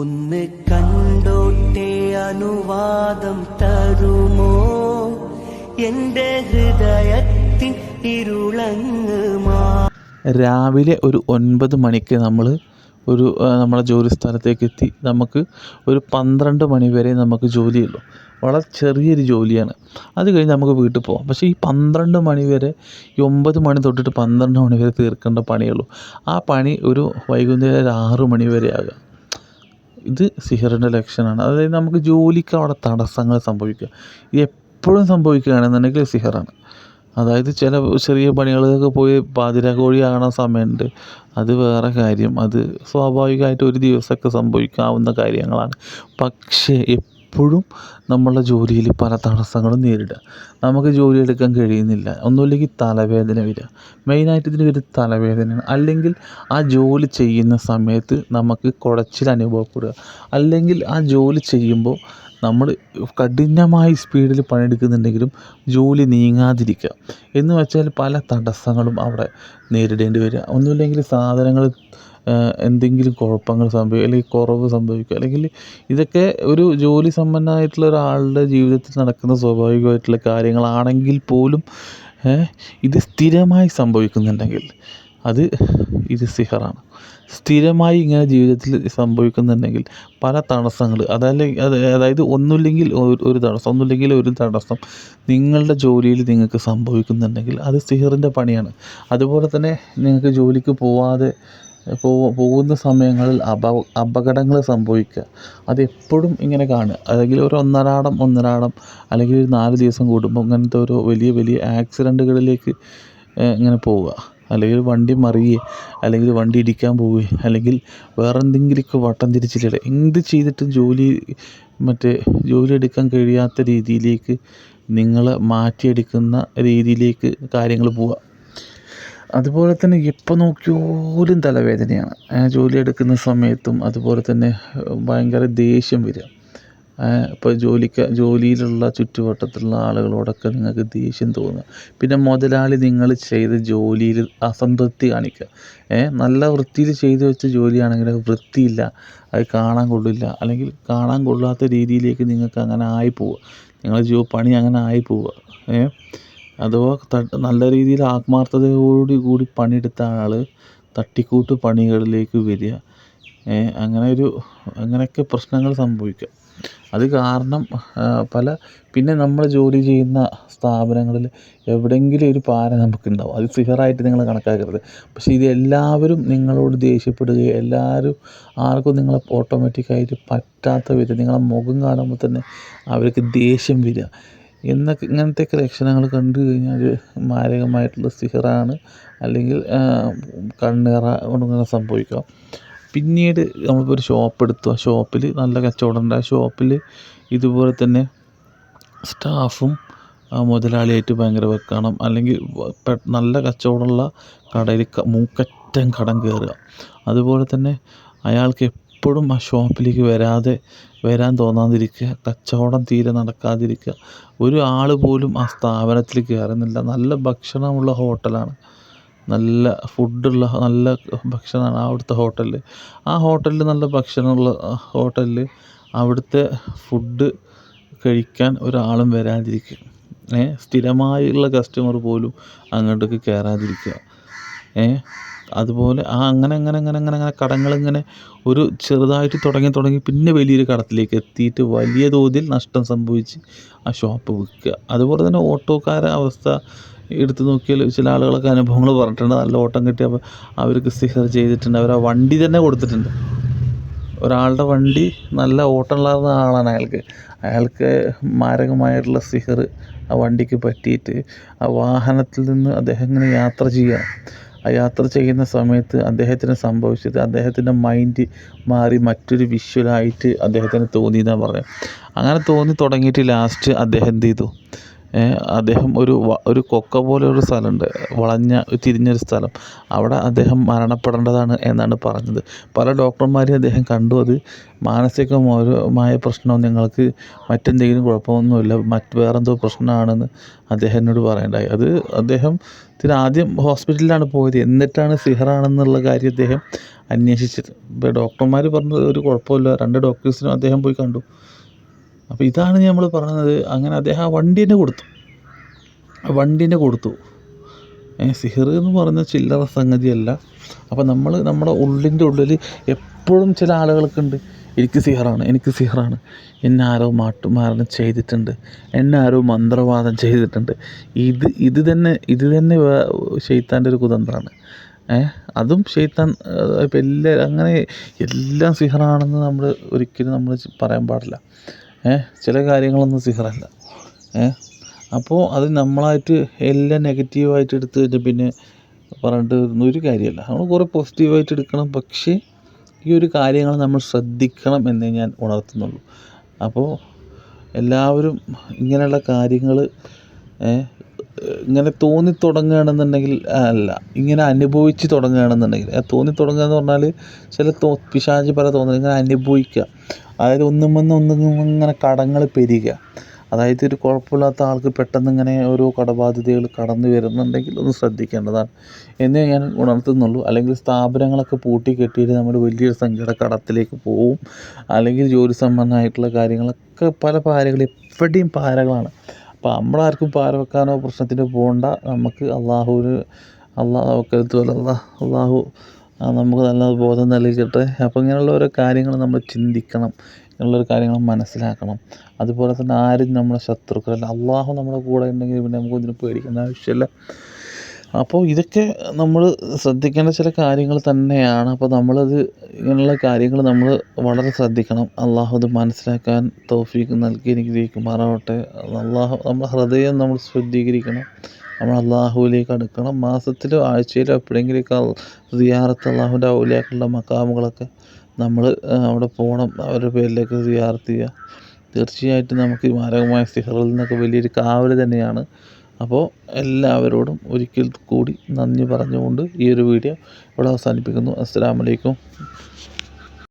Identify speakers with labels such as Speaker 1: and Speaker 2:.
Speaker 1: ഒന്ന് കണ്ടോട്ടെ അനുവാദം തരുമോ? എന്റെ ഹൃദയത്തിൻ ഇരുളങ്ങുമാ
Speaker 2: രാവിലെ ഒരു ഒൻപത് മണിക്ക് നമ്മൾ ഒരു നമ്മളെ ജോലി സ്ഥലത്തേക്ക് എത്തി. നമുക്ക് ഒരു പന്ത്രണ്ട് മണി വരെ നമുക്ക് ജോലിയുള്ളൂ. വളരെ ചെറിയൊരു ജോലിയാണ്. അത് കഴിഞ്ഞ് നമുക്ക് വീട്ടിൽ പോകാം പക്ഷേ ഈ പന്ത്രണ്ട് മണി വരെ ഈ ഒമ്പത് മണി തൊട്ടിട്ട് പന്ത്രണ്ട് മണി വരെ തീർക്കേണ്ട പണിയുള്ളൂ. ആ പണി ഒരു വൈകുന്നേരം ആറ് മണി വരെ ആകാം. ഇത് സിഹറിന്റെ ലക്ഷണമാണ്. അതായത് നമുക്ക് ജോലിക്ക് അവിടെ തടസ്സങ്ങൾ സംഭവിക്കുക. ഇത് എപ്പോഴും സംഭവിക്കുകയാണെന്നുണ്ടെങ്കിൽ സിഹറാണ്. അതായത് ചില ചെറിയ പണികളൊക്കെ പോയി പാതിര കോഴി ആകണ സമയമുണ്ട്. അത് വേറെ കാര്യം. അത് സ്വാഭാവികമായിട്ട് ഒരു ദിവസമൊക്കെ സംഭവിക്കാവുന്ന കാര്യങ്ങളാണ്. പക്ഷേ എപ്പോഴും നമ്മളുടെ ജോലിയിൽ പല തടസ്സങ്ങളും നേരിടുക. നമുക്ക് ജോലി എടുക്കാൻ കഴിയുന്നില്ല. ഒന്നുമില്ലെങ്കിൽ തലവേദന വരിക. മെയിനായിട്ട് ഇതിന് വരുന്നത് തലവേദനയാണ്. അല്ലെങ്കിൽ ആ ജോലി ചെയ്യുന്ന സമയത്ത് നമുക്ക് കുടച്ചിൽ അനുഭവപ്പെടുക. അല്ലെങ്കിൽ ആ ജോലി ചെയ്യുമ്പോൾ നമ്മൾ കഠിനമായ സ്പീഡിൽ പണിയെടുക്കുന്നുണ്ടെങ്കിലും ജോലി നീങ്ങാതിരിക്കുക. എന്ന് വെച്ചാൽ പല തടസ്സങ്ങളും അവിടെ നേരിടേണ്ടി വരിക. ഒന്നുമില്ലെങ്കിൽ സാധനങ്ങൾ എന്തെങ്കിലും കുഴപ്പങ്ങൾ സംഭവിക്കുക അല്ലെങ്കിൽ കുറവ് സംഭവിക്കുക. അല്ലെങ്കിൽ ഇതൊക്കെ ഒരു ജോലി സമ്പന്നമായിട്ടുള്ള ഒരാളുടെ ജീവിതത്തിൽ നടക്കുന്ന സ്വാഭാവികമായിട്ടുള്ള കാര്യങ്ങളാണെങ്കിൽ പോലും ഇത് സ്ഥിരമായി സംഭവിക്കുന്നുണ്ടെങ്കിൽ അത് ഇത് സിഹറാണ്. സ്ഥിരമായി ഇങ്ങനെ ജീവിതത്തിൽ സംഭവിക്കുന്നുണ്ടെങ്കിൽ പല തടസ്സങ്ങൾ അതല്ല അത് അതായത് ഒന്നുമില്ലെങ്കിൽ ഒരു തടസ്സം ഒന്നുമില്ലെങ്കിൽ ഒരു തടസ്സം നിങ്ങളുടെ ജോലിയിൽ നിങ്ങൾക്ക് സംഭവിക്കുന്നുണ്ടെങ്കിൽ അത് സിഹറിന്റെ പണിയാണ്. അതുപോലെ തന്നെ നിങ്ങൾക്ക് ജോലിക്ക് പോവാതെ പോകുന്ന സമയങ്ങളിൽ അപ അപകടങ്ങൾ സംഭവിക്കുക. അതെപ്പോഴും ഇങ്ങനെ കാണുക. അല്ലെങ്കിൽ ഒരു ഒന്നരാടം ഒന്നരാടം അല്ലെങ്കിൽ ഒരു നാല് ദിവസം കൂടുമ്പോൾ ഇങ്ങനത്തെ ഒരു വലിയ വലിയ ആക്സിഡന്റുകളിലേക്ക് ഇങ്ങനെ പോവുക. അല്ലെങ്കിൽ വണ്ടി മറിയേ അല്ലെങ്കിൽ വണ്ടി ഇടിക്കാൻ പോവുകയും അല്ലെങ്കിൽ വേറെ എന്തെങ്കിലുമൊക്കെ വട്ടം തിരിച്ചിലിടുക എന്ത് ചെയ്തിട്ടും ജോലി മറ്റേ ജോലി എടുക്കാൻ കഴിയാത്ത രീതിയിലേക്ക് നിങ്ങളെ മാറ്റിയെടുക്കുന്ന രീതിയിലേക്ക് കാര്യങ്ങൾ പോവുക. അതുപോലെ തന്നെ എപ്പോൾ നോക്കിയാലും തലവേദനയാണ്. ജോലി എടുക്കുന്ന സമയത്തും അതുപോലെ തന്നെ ഭയങ്കര ദേഷ്യം വരിക. ഇപ്പോൾ ജോലിക്ക് ജോലിയിലുള്ള ചുറ്റുവട്ടത്തുള്ള ആളുകളോടൊക്കെ നിങ്ങൾക്ക് ദേഷ്യം തോന്നുക. പിന്നെ മുതലാളി നിങ്ങൾ ചെയ്ത ജോലിയിൽ അസംതൃപ്തി കാണിക്കുക. നല്ല വൃത്തിയിൽ ചെയ്തു വെച്ച ജോലിയാണെങ്കിൽ വൃത്തിയില്ല. അത് കാണാൻ കൊള്ളില്ല. അല്ലെങ്കിൽ കാണാൻ കൊള്ളാത്ത രീതിയിലേക്ക് നിങ്ങൾക്ക് അങ്ങനെ ആയി പോവുക. നിങ്ങളുടെ ജോ പണി അങ്ങനെ ആയി പോവുക. അഥവാ നല്ല രീതിയിൽ ആത്മാർത്ഥതയോടു കൂടി പണിയെടുത്ത ആൾ തട്ടിക്കൂട്ട് പണികളിലേക്ക് വരിക. അങ്ങനെ ഒരു അങ്ങനെയൊക്കെ പ്രശ്നങ്ങൾ സംഭവിക്കാം. അത് കാരണം പല പിന്നെ നമ്മൾ ജോലി ചെയ്യുന്ന സ്ഥാപനങ്ങളിൽ എവിടെയെങ്കിലും ഒരു പാര നമുക്കുണ്ടാവും. അത് സിഹറായിട്ട് നിങ്ങൾ കണക്കാക്കരുത്. പക്ഷേ ഇത് എല്ലാവരും നിങ്ങളോട് ദേഷ്യപ്പെടുകയും എല്ലാവരും ആർക്കും നിങ്ങളെ ഓട്ടോമാറ്റിക്കായിട്ട് പറ്റാത്ത വിധം നിങ്ങളെ മുഖം കാണുമ്പോൾ തന്നെ അവർക്ക് ദേഷ്യം വരിക. എന്നൊക്കെ ഇങ്ങനത്തെയൊക്കെ ലക്ഷണങ്ങൾ കണ്ടു കഴിഞ്ഞാൽ മാരകമായിട്ടുള്ള സിഹറാണ്. അല്ലെങ്കിൽ കണ്ണേറ കൊണ്ടിങ്ങനെ സംഭവിക്കാം. പിന്നീട് നമ്മളിപ്പോൾ ഒരു ഷോപ്പ് എടുത്തു. ആ ഷോപ്പിൽ നല്ല കച്ചവടം ഉണ്ട് ആ ഷോപ്പിൽ ഇതുപോലെ തന്നെ സ്റ്റാഫും മുതലാളിയായിട്ട് ഭയങ്കര വെക്കണം. അല്ലെങ്കിൽ നല്ല കച്ചവടമുള്ള കടയിൽ മൂക്കറ്റം കടം കയറുക അതുപോലെ തന്നെ അയാൾക്ക് എപ്പോഴും ആ ഷോപ്പിലേക്ക് വരാതെ വരാൻ തോന്നാതിരിക്കുക കച്ചവടം തീരെ നടക്കാതിരിക്കുക. ഒരു ആൾ പോലും ആ സ്ഥാപനത്തിൽ കയറുന്നില്ല. നല്ല ഭക്ഷണമുള്ള ഹോട്ടലാണ്. നല്ല ഫുഡുള്ള നല്ല ഭക്ഷണമാണ് അവിടുത്തെ ഹോട്ടലിൽ ആ ഹോട്ടലിൽ നല്ല ഭക്ഷണമുള്ള ഹോട്ടലിൽ അവിടുത്തെ ഫുഡ് കഴിക്കാൻ ഒരാളും വരാതിരിക്കുക. ഏ സ്ഥിരമായുള്ള കസ്റ്റമർ പോലും അങ്ങോട്ടേക്ക് കയറാതിരിക്കുക. ഏ അതുപോലെ ആ അങ്ങനെ അങ്ങനെ അങ്ങനെ അങ്ങനെ അങ്ങനെ കടങ്ങളിങ്ങനെ ഒരു ചെറുതായിട്ട് തുടങ്ങി തുടങ്ങി പിന്നെ വലിയൊരു കടത്തിലേക്ക് എത്തിയിട്ട് വലിയ തോതിൽ നഷ്ടം സംഭവിച്ച് ആ ഷോപ്പ് വിൽക്കുക. അതുപോലെ തന്നെ ഓട്ടോക്കാരെ അവസ്ഥ എടുത്ത് നോക്കിയാൽ ചില ആളുകളൊക്കെ അനുഭവങ്ങൾ പറഞ്ഞിട്ടുണ്ട്. നല്ല ഓട്ടം കിട്ടിയപ്പോൾ അവർക്ക് സിഹർ ചെയ്തിട്ടുണ്ട്. അവർ ആ വണ്ടി തന്നെ കൊടുത്തിട്ടുണ്ട്. ഒരാളുടെ വണ്ടി നല്ല ഓട്ടമുള്ള ആളാണ് അയാൾക്ക്. അയാൾക്ക് മാരകമായിട്ടുള്ള സിഹർ ആ വണ്ടിക്ക് പറ്റിയിട്ട് ആ വാഹനത്തിൽ നിന്ന് അദ്ദേഹം ഇങ്ങനെ യാത്ര ചെയ്യുകയാണ്. ആ യാത്ര ചെയ്യുന്ന സമയത്ത് അദ്ദേഹത്തിന് സംഭവിച്ചത് അദ്ദേഹത്തിന്റെ മൈൻഡ് മാറി മറ്റൊരു വിഷ്വലായിട്ട് അദ്ദേഹത്തിന് തോന്നി എന്നാണ് പറയാം. അങ്ങനെ തോന്നി തുടങ്ങിയിട്ട് ലാസ്റ്റ് അദ്ദേഹം എന്ത് ചെയ്തു? അദ്ദേഹം ഒരു ഒരു കൊക്ക പോലെ ഒരു സ്ഥലമുണ്ട്. വളഞ്ഞ തിരിഞ്ഞൊരു സ്ഥലം. അവിടെ അദ്ദേഹം മരണപ്പെടേണ്ടതാണ് എന്നാണ് പറഞ്ഞത്. പല ഡോക്ടർമാരെയും അദ്ദേഹം കണ്ടു. അത് മാനസികമായ പ്രശ്നം നിങ്ങൾക്ക് മറ്റെന്തെങ്കിലും കുഴപ്പമൊന്നുമില്ല. മറ്റ് വേറെന്തോ പ്രശ്നമാണെന്ന് അദ്ദേഹം എന്നോട് പറയണ്ടായി. അത് അദ്ദേഹത്തിന് ആദ്യം ഹോസ്പിറ്റലിലാണ് പോയത്. എന്നിട്ടാണ് സിഹറാണെന്നുള്ള കാര്യം അദ്ദേഹം അന്വേഷിച്ചത്. ഇപ്പോൾ ഡോക്ടർമാർ പറഞ്ഞത് ഒരു കുഴപ്പമില്ല. രണ്ട് ഡോക്ടേഴ്സിനും അദ്ദേഹം പോയി കണ്ടു. അപ്പോൾ ഇതാണ് നമ്മൾ പറഞ്ഞത്. അങ്ങനെ അദ്ദേഹം ആ വണ്ടി തന്നെ കൊടുത്തു. വണ്ടി തന്നെ കൊടുത്തു. സിഹർ എന്ന് പറഞ്ഞ ചില്ലറ സംഗതിയല്ല. അപ്പോൾ നമ്മൾ നമ്മുടെ ഉള്ളിന്റെ ഉള്ളിൽ എപ്പോഴും ചില ആളുകൾക്കുണ്ട് എനിക്ക് സിഹറാണ് എനിക്ക് സിഹറാണ്. എന്നെ ആരോ മാട്ടുമാരണം ചെയ്തിട്ടുണ്ട്. എന്നെ ആരോ മന്ത്രവാദം ചെയ്തിട്ടുണ്ട്. ഇത് ഇത് തന്നെ ഇത് തന്നെ ഷെയ്ത്താന്റെ ഒരു കുതന്ത്രമാണ് അതും ഷെയ്ത്താൻ ഇപ്പം എല്ലാ അങ്ങനെ എല്ലാം സിഹറാണെന്ന് നമ്മൾ ഒരിക്കലും നമ്മൾ പറയാൻ പാടില്ല. ചില കാര്യങ്ങളൊന്നും സിഹറല്ല. അപ്പോൾ അത് നമ്മളായിട്ട് എല്ലാം നെഗറ്റീവായിട്ട് എടുത്ത് കഴിഞ്ഞാൽ പിന്നെ പറഞ്ഞിട്ട് ഒരു കാര്യമല്ല. നമ്മൾ കുറേ പോസിറ്റീവായിട്ട് എടുക്കണം. പക്ഷേ ഈ ഒരു കാര്യങ്ങൾ നമ്മൾ ശ്രദ്ധിക്കണം എന്നേ ഞാൻ ഉണർത്തുന്നുള്ളൂ. അപ്പോൾ എല്ലാവരും ഇങ്ങനെയുള്ള കാര്യങ്ങൾ ഇങ്ങനെ തോന്നി തുടങ്ങുകയാണെന്നുണ്ടെങ്കിൽ അല്ല ഇങ്ങനെ അനുഭവിച്ച് തുടങ്ങുകയാണെന്നുണ്ടെങ്കിൽ തോന്നി തുടങ്ങുക എന്ന് പറഞ്ഞാൽ ചില തോ പിശാചി പല തോന്നൽ ഇങ്ങനെ അനുഭവിക്കുക. അതായത് ഒന്നും വന്ന് ഒന്നും ഇങ്ങനെ കടങ്ങൾ പെരുകുക. അതായത് ഒരു കുഴപ്പമില്ലാത്ത ആൾക്ക് പെട്ടെന്ന് ഇങ്ങനെ ഓരോ കടബാധ്യതകൾ കടന്നു വരുന്നുണ്ടെങ്കിൽ ഒന്ന് ശ്രദ്ധിക്കേണ്ടതാണ്. എന്നേ ഞാൻ ഉണർത്തുന്നുള്ളൂ. അല്ലെങ്കിൽ സ്ഥാപനങ്ങളൊക്കെ പൂട്ടി കെട്ടിയിട്ട് നമ്മൾ വലിയൊരു സംഖ്യയുടെ കടത്തിലേക്ക് പോവും. അല്ലെങ്കിൽ ജോലി സംബന്ധമായിട്ടുള്ള കാര്യങ്ങളൊക്കെ പല പാരകൾ എവിടെയും പാരകളാണ്. അപ്പോൾ നമ്മളാർക്കും പാര വെക്കാനോ പ്രശ്നത്തിന് പോകണ്ട. നമുക്ക് അള്ളാഹുവിന് അള്ളാഹ് വക്കലത്ത് അല്ലാ അള്ളാഹു നമുക്ക് നല്ല ബോധം നൽകട്ടെ അപ്പോൾ ഇങ്ങനെയുള്ള ഓരോ കാര്യങ്ങൾ നമ്മൾ ചിന്തിക്കണം. ഇങ്ങനെയുള്ള കാര്യങ്ങൾ മനസ്സിലാക്കണം. അതുപോലെ തന്നെ ആരും നമ്മുടെ ശത്രുക്കളല്ല. അള്ളാഹു നമ്മുടെ കൂടെ ഉണ്ടെങ്കിൽ പിന്നെ നമുക്ക് ഇതിന് പേടിക്കേണ്ട ആവശ്യമില്ല. അപ്പോൾ ഇതൊക്കെ നമ്മൾ ശ്രദ്ധിക്കേണ്ട ചില കാര്യങ്ങൾ തന്നെയാണ്. അപ്പോൾ നമ്മളത് ഇങ്ങനെയുള്ള കാര്യങ്ങൾ നമ്മൾ വളരെ ശ്രദ്ധിക്കണം. അള്ളാഹു അത് മനസ്സിലാക്കാൻ തോഫീക്ക് നൽകി അനുഗ്രഹിക്കുമാറാവട്ടെ. അള്ളാഹു നമ്മുടെ ഹൃദയം നമ്മൾ ശുദ്ധീകരിക്കണം. നമ്മൾ അള്ളാഹുവിലേക്ക് അടുക്കണം. മാസത്തിലോ ആഴ്ചയിലോ എപ്പോഴെങ്കിലുമൊക്കെ സിയാറത്ത് അള്ളാഹുവിന്റെ ഔലിയാക്കളുടെ മക്കാമുകളൊക്കെ നമ്മൾ അവിടെ പോകണം അവരുടെ പേരിലേക്ക് സിയാറത്ത് ചെയ്യുക. തീർച്ചയായിട്ടും നമുക്ക് ഈ മാരകമായ സിഹറിൽ നിന്നൊക്കെ വലിയൊരു കാവൽ തന്നെയാണ്. അപ്പോൾ എല്ലാവരോടും ഒരിക്കൽ കൂടി നന്ദി പറഞ്ഞുകൊണ്ട് ഈ ഒരു വീഡിയോ ഇവിടെ അവസാനിപ്പിക്കുന്നു. അസ്സലാമലൈക്കും